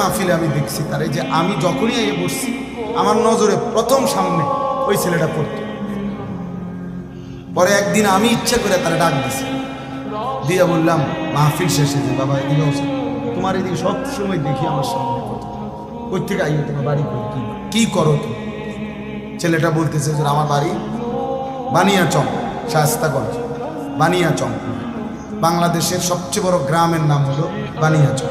মাহফিলে আমি দেখছি তার। এই যে আমি যখনই এ বসছি, আমার নজরে প্রথম সামনে ওই ছেলেটা পড়তো। পরে একদিন আমি ইচ্ছা করে তারা ডাক দিছি। দিয়ে বললাম, মাহফিল শেষে যে বাবা, এদিকে। তোমার এদিকে সব সময় দেখি আমার সামনে ওই থেকে আইও, তোমার বাড়ি কি কি করো তুমি? ছেলেটা বলতেছে যে আমার বাড়ি বানিয়াচং, শাস্তাগঞ্জ, বানিয়াচং। বাংলাদেশের সবচেয়ে বড় গ্রামের নাম হলো বানিয়াচং।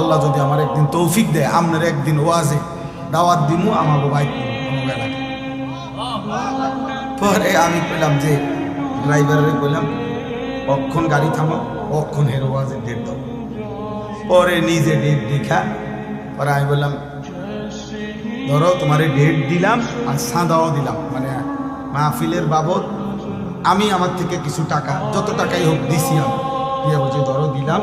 আল্লাহ যদি আমার একদিন তৌফিক দেয়, আপনার একদিন ওয়াজে দাওয়াত দিমু আমার বাইক পরে আমি পেলাম যে ড্রাইভারে বললাম অক্ষণ গাড়ি থামো অক্ষণ হেরো ওয়াজের ডেট দাও। পরে নিজে ডেট দেখা, পরে আমি বললাম, ধরো তোমার ডেট দিলাম আর সাদাও দিলাম মানে মাহফিলের বাবদ আমি আমার থেকে কিছু টাকা, যত টাকাই হোক দিছি আমি। দিয়ে বলছি, ধরো দিলাম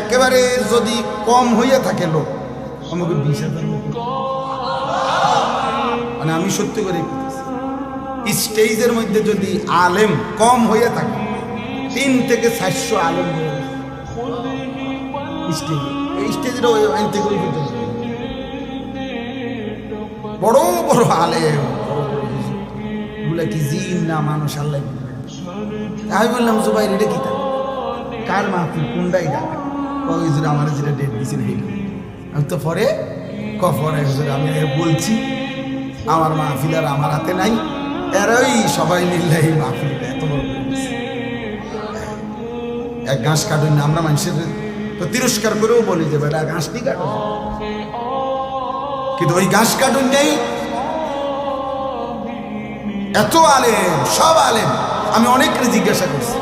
একেবারে যদি কম হইয়া থাকে লোক, আমাকে বিশ হাজার মানে আমি সত্যি করে স্টেজের মধ্যে যদি আলেম কম হইয়া থাকে, তিন থেকে চারশো আলেম গেছে। এই আইন থেকে বড় বড় আলেম কি মানুষ, আল্লাহ। আমি বললাম জুবাই এটা কি তা কার মাহফিল? কোনটাই ডাকা কয় হুজুর আমার যেটা ডেট দিয়েছেন সেইটা আমি তো পরে ক পরে হুজুর, আমি বলছি, আমার মাহফিল আর আমার হাতে নাই। এরাই সবাই মিললে এই মাহফিলটা এত বড় এক ঘাস কাটুন না, আমরা মানুষের তো তিরস্কার করেও বলি যে, বেটা ঘাসটি কাটো কিন্তু ওই ঘাস কাটুন নেই। এত আলেম, সব আলেম। আমি অনেককে জিজ্ঞাসা করছি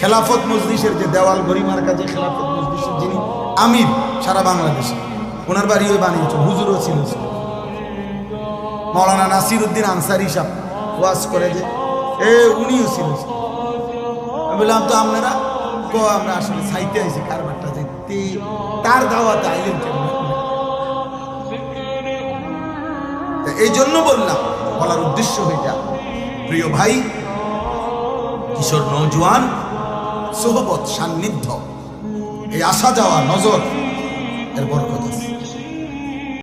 খেলাফত মজলিসের যে দেওয়াল গরিমার কাছে খেলাফত মজলিসের যিনি আমির সারা বাংলাদেশে, ওনার বাড়ি ওই বানিয়েছে, হুজুরও ছিল মৌলানা নাসির উদ্দিন আনসারি সাহ ওয়াজ করে যে, এ, উনিও ছিল বললাম, তো আপনারা কো, আমরা আসলে সাইতে আইছি, কারবারটা যে তার দাওয়াতে আইলেন এই জন্য বললাম, বলার উদ্দেশ্য হইটা, প্রিয় ভাই, কিশোর নৌজওয়ান সোহবত সান্নিধ্য। এই আসা যাওয়া নজর এর বরকত আছে।